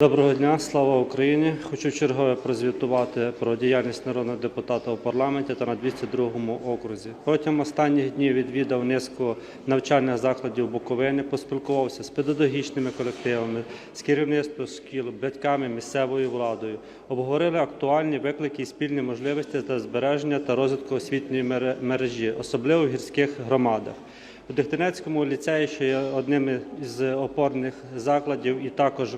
Доброго дня, слава Україні! Хочу чергове прозвітувати про діяльність народного депутата у парламенті та на 202 окрузі. Протягом останніх днів відвідав низку навчальних закладів Буковини, поспілкувався з педагогічними колективами, з керівництвом шкіл, батьками, місцевою владою. Обговорили актуальні виклики і спільні можливості для збереження та розвитку освітньої мере- мережі, особливо в гірських громадах. У Дехтинецькому ліцеї, що є одним із опорних закладів, і також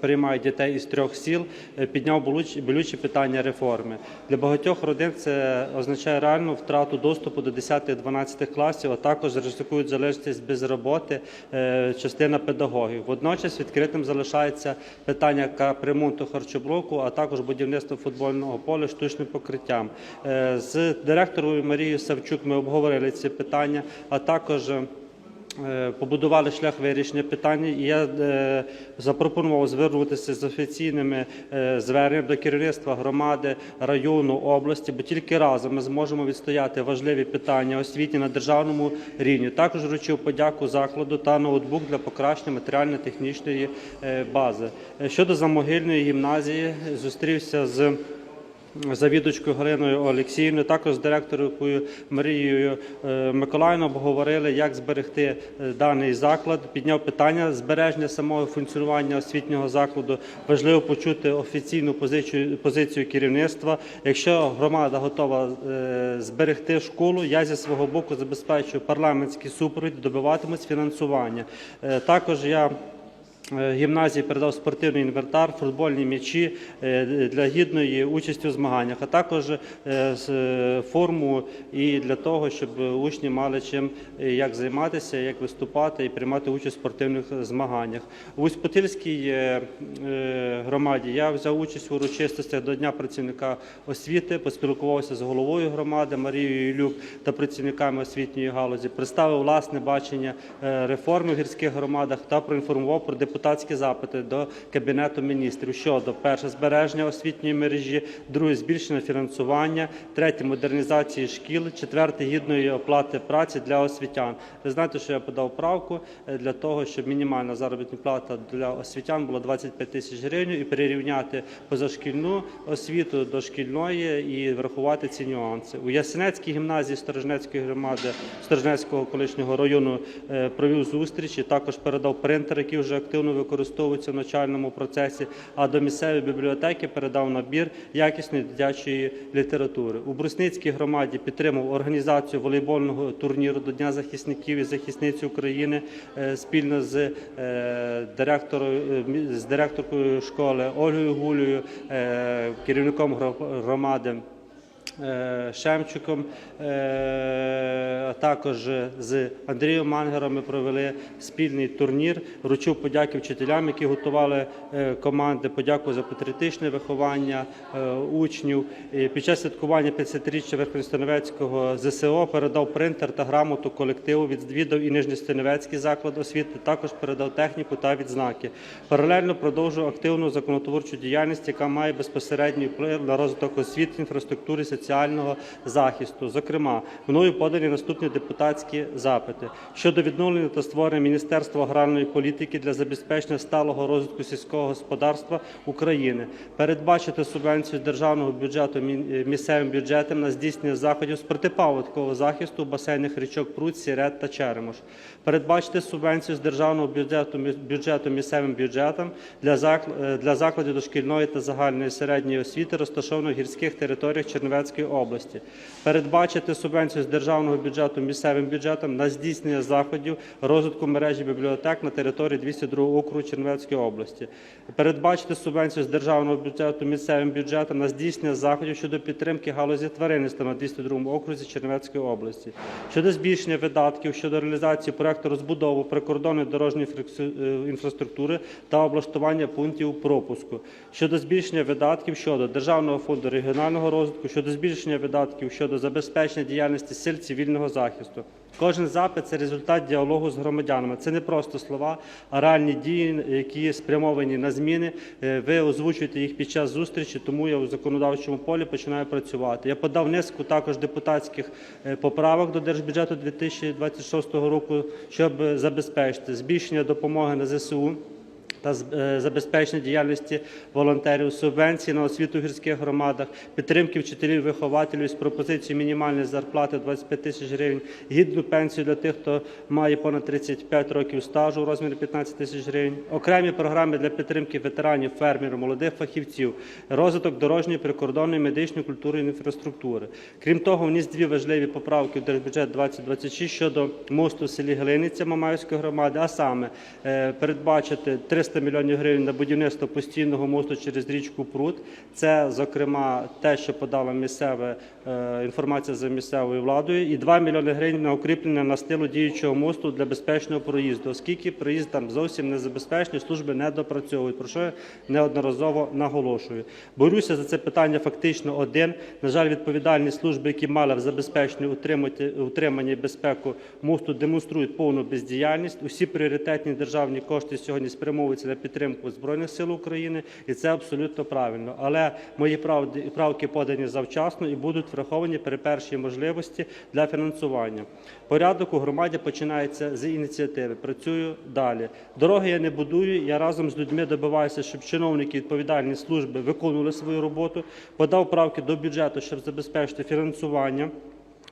приймають дітей із трьох сіл, е, підняв болючі, питання реформи. Для багатьох родин це означає реальну втрату доступу до 10-12 класів, а також ризикують залишитись без роботи е, частина педагогів. Водночас відкритим залишається питання капремонту харчоблоку, а також будівництво футбольного поля штучним покриттям. Е, З директором Марією Савчук ми обговорили ці питання, а також побудували шлях вирішення питання, і я е, запропонував звернутися з офіційними е, зверненням до керівництва громади, району, області, бо тільки разом ми зможемо відстояти важливі питання освіті на державному рівні. Також вручив подяку закладу та ноутбук для покращення матеріально-технічної е, бази. Е, Щодо замогильної гімназії, зустрівся з завідувачкою Галиною Олексіївною, також з директоркою Марією Миколаївною обговорили, як зберегти е, даний заклад. Підняв питання збереження самого функціонування освітнього закладу. Важливо почути офіційну позицію, позицію керівництва. Якщо громада готова е, зберегти школу, я зі свого боку забезпечую парламентський супровід, добиватимусь фінансування. Е, Також я Гімназії передав спортивний інвентар, футбольні м'ячі е, для гідної участі у змаганнях, а також е, е, форму і для того, щоб учні мали чим е, як займатися, як виступати і приймати участь в спортивних змаганнях. У Усть-Путильській е, е, громаді я взяв участь у урочистостях до Дня працівника освіти, поспілкувався з головою громади Марією Ілюк та працівниками освітньої галузі, представив власне бачення е, реформи в гірських громадах та проінформував про депутатські запити до Кабінету міністрів щодо перше збереження освітньої мережі, друге збільшення фінансування, третє модернізації шкіл, четверте гідної оплати праці для освітян. Ви знаєте, що я подав правку е, для того, щоб мінімальна заробітна плата для освітян була 25 тисяч гривень і перерівняти позашкільну освіту до шкільної і врахувати ці нюанси. У Ясенецькій гімназії Сторожнецької громади Сторожнецького колишнього району е, провів зустріч і також передав принтер, який вже активно використовується в навчальному процесі. А до місцевої бібліотеки передав набір якісної дитячої літератури. У Брусницькій громаді підтримав організацію волейбольного турніру до Дня захисників і захисниць України е, спільно з е, директором е, з директоркою школи Ольгою Гулею, керівником громади. Е, Шемчуком, е, а також з Андрієм Мангером ми провели спільний турнір. Вручив подяки вчителям, які готували е, команди. Подяку за патріотичне виховання учнів. І Під час святкування 50-річчя Верхньостаневецького ЗСО передав принтер та грамоту колективу. Відвідав і Нижньостаневецький заклад освіти. Також передав техніку та відзнаки. Паралельно продовжував активну законотворчу діяльність, яка має безпосередній вплив на розвиток освіти, інфраструктури, соціального захисту. Зокрема, мною подані наступні депутатські запити щодо відновлення та створення Міністерства аграрної політики для забезпечення сталого розвитку сільського господарства України, передбачити субвенцію державного бюджету е, місцевим бюджетам на здійснення заходів з протипаводкового захисту басейних річок Прут, Сірет та Черемош, передбачити субвенцію з державного бюджету бюджету місцевим бюджетам е, для закладів дошкільної та загальної середньої освіти, розташованих в гірських територіях Чернівецької області, передбачити субвенцію з державного бюджету місцевим бюджетам на здійснення заходів розвитку мережі бібліотек на території 202 округу Чернівецької області, передбачити субвенцію з державного бюджету місцевим бюджетам на здійснення заходів щодо підтримки галузі тваринництва на 202 окрузі Чернівецької області, щодо збільшення видатків щодо реалізації проекту розбудови прикордонної дорожньої е, інфраструктури та облаштування пунктів пропуску, щодо збільшення видатків щодо Державного фонду регіонального розвитку, щодо збільшення видатків щодо забезпечення діяльності сил цивільного захисту. Кожен запит це результат діалогу з громадянами. Це не просто слова, а реальні дії, які спрямовані на зміни. Е, Ви озвучуєте їх під час зустрічі, тому я у законодавчому полі починаю працювати. Я подав низку також депутатських е, поправок до держбюджету 2026 року, щоб забезпечити збільшення допомоги на ЗСУ та е, забезпечення діяльності волонтерів, субвенції на освіту в гірських громадах, підтримки вчителів, вихователів з пропозицією мінімальної зарплати 25 тисяч гривень, гідну пенсію для тих, хто має понад 35 років стажу у розмірі 15 тисяч гривень, окремі програми для підтримки ветеранів, фермерів, молодих фахівців, розвиток дорожньої, прикордонної, медичної, культурної інфраструктури. Крім того, вніс дві важливі поправки в держбюджет 2026 щодо мосту в селі Глиниця Мамаївської громади, а саме е, передбачити 300 мільйонів гривень на будівництво постійного мосту через річку Прут. Це, зокрема, те, що подала місцева е, інформація за місцевою владою, і 2 мільйони гривень на укріплення настилу діючого мосту для безпечного проїзду, оскільки проїзд там зовсім не забезпечений, служби не допрацьовують, про що я неодноразово наголошую. Борюся за це питання фактично один. На жаль, відповідальні служби, які мали в забезпеченні утримання і безпеку мосту, демонструють повну бездіяльність. Усі пріоритетні державні кошти сьогодні спрямовуються на підтримку збройних сил України, і це абсолютно правильно. Але мої правки подані завчасно і будуть враховані при першій можливості для фінансування. Порядок у громаді починається з ініціативи. Працюю далі. Дороги я не будую. Я разом з людьми добиваюся, щоб чиновники відповідальні служби виконували свою роботу. Подав правки до бюджету, щоб забезпечити фінансування.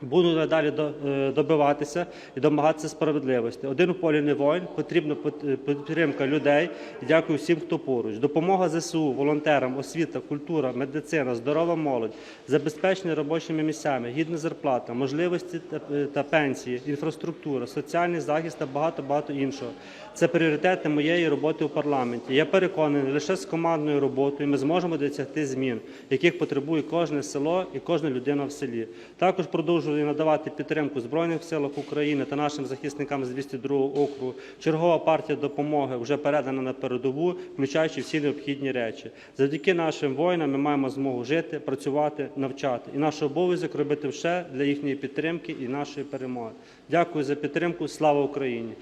Буду надалі е, добиватися і домагатися справедливості. Один у полі не воїн, потрібна пот- підтримка людей. Дякую всім, хто поруч. Допомога ЗСУ, волонтерам, освіта, культура, медицина, здорова молодь, забезпечення робочими місцями, гідна зарплата, можливості е, та пенсії, інфраструктура, соціальний захист та багато багато іншого. Це пріоритети моєї роботи у парламенті. Я переконаний, лише з командною роботою ми зможемо досягти змін, яких потребує кожне село і кожна людина в селі. Також продовжую надавати підтримку Збройних силах України та нашим захисникам з 202 округу. Чергова партія допомоги вже передана на передову, включаючи всі необхідні речі. Завдяки нашим воїнам ми маємо змогу жити, працювати, навчати. І наш обов'язок робити все для їхньої підтримки і нашої перемоги. Дякую за підтримку. Слава Україні!